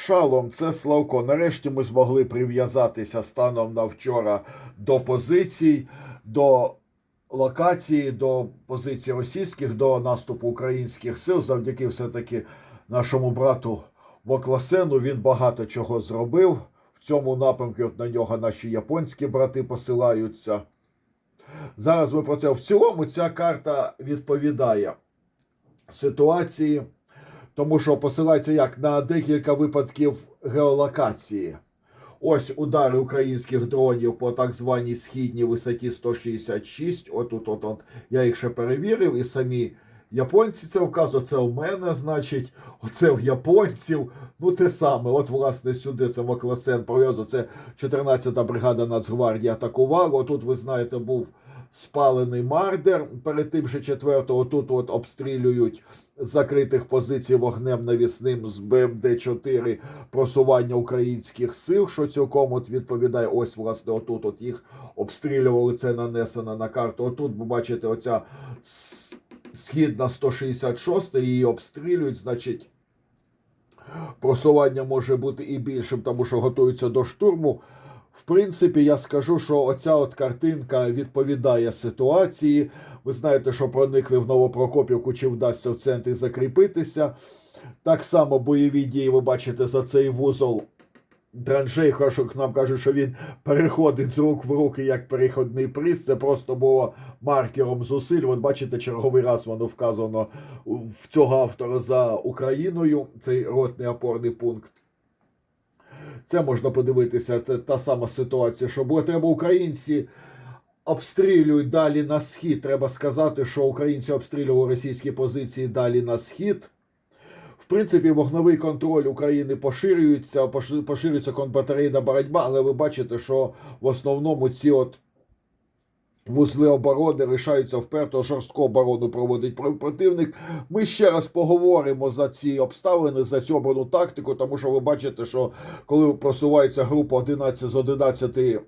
Шалом, це Славко. Нарешті ми змогли прив'язатися станом на вчора до позицій, до локації, до позицій російських, до наступу українських сил. Завдяки все-таки нашому брату Мокласену він багато чого зробив. В цьому напрямку от на нього наші японські брати посилаються. Зараз ми про це в цілому ця карта відповідає ситуації, тому що посилається як на декілька випадків геолокації. Ось удари українських дронів по так званій східній висоті 166. Отут, от, от я їх ще перевірив, і самі японці це вказують. Це у мене, значить, оце в японців. Ну, те саме. От, власне, сюди це Мокласен пров'язав. Це 14-та бригада Нацгвардії атакувала. Отут, ви знаєте, був спалений мардер. Перед тим ще четвертого тут от обстрілюють закритих позицій вогнем навісним з БМД-4 просування українських сил, що цілком от відповідає. Ось, власне, отут от їх обстрілювали. Це нанесено на карту. Отут ви бачите, оця східна 166, її обстрілюють, значить. Просування може бути і більшим, тому що готуються до штурму. В принципі, я скажу, що оця от картинка відповідає ситуації. Ви знаєте, що проникли в Новопрокопівку, чи вдасться в центрі закріпитися. Так само бойові дії, ви бачите, за цей вузол траншей, хорошо нам кажуть, що він переходить з рук в руки як переходний приз. Це просто було маркером зусиль. От бачите, черговий раз воно вказано в цього автора за Україною, цей ротний опорний пункт. Це можна подивитися, це та сама ситуація, що бо треба українці. Обстрілюють далі на схід. Треба сказати, що українці обстрілювали російські позиції далі на схід. В принципі, вогновий контроль України поширюється, поширюється контрбатарейна боротьба, але ви бачите, що в основному ці от вузли оборони лишаються вперто, жорстку оборону проводить про- противник. Ми ще раз поговоримо за ці обставини, за цю оборону тактику, тому що ви бачите, що коли просувається група 11 з 11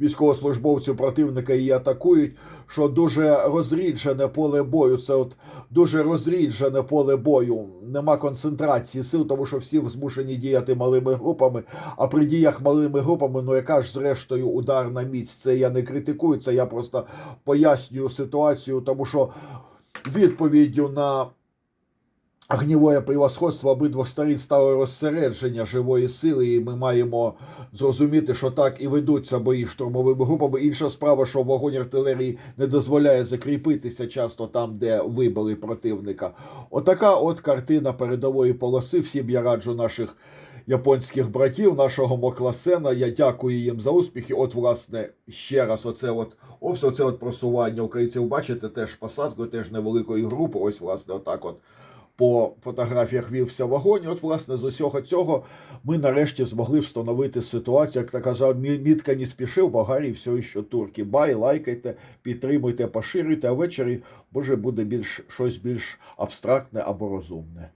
військовослужбовців противника її атакують, що дуже розріджене поле бою. Це от дуже розріджене поле бою. Нема концентрації сил, тому що всі змушені діяти малими групами. А при діях малими групами, ну яка ж зрештою ударна міць? Це я не критикую, це я просто пояснюю ситуацію, тому що відповіддю на Огнівое превосходство обидвох сторін стало розсередження живої сили, і ми маємо зрозуміти, що так і ведуться бої штурмовими групами. Інша справа, що вогонь артилерії не дозволяє закріпитися часто там, де вибили противника. Отака от картина передової полоси. Всім я раджу наших японських братів, нашого Мокласена. Я дякую їм за успіхи. От, власне, ще раз, оце от обстріл, оце от просування українців. Бачите, теж посадкою, теж невеликої групи. Ось, власне, отак от по фотографіях вівся вогонь. От, власне, з усього цього ми нарешті змогли встановити ситуацію. Як так казав, мітка не спішив, Болгарії все ще турки. Бай, лайкайте, підтримуйте, поширюйте, а ввечері може буде більш щось більш абстрактне або розумне.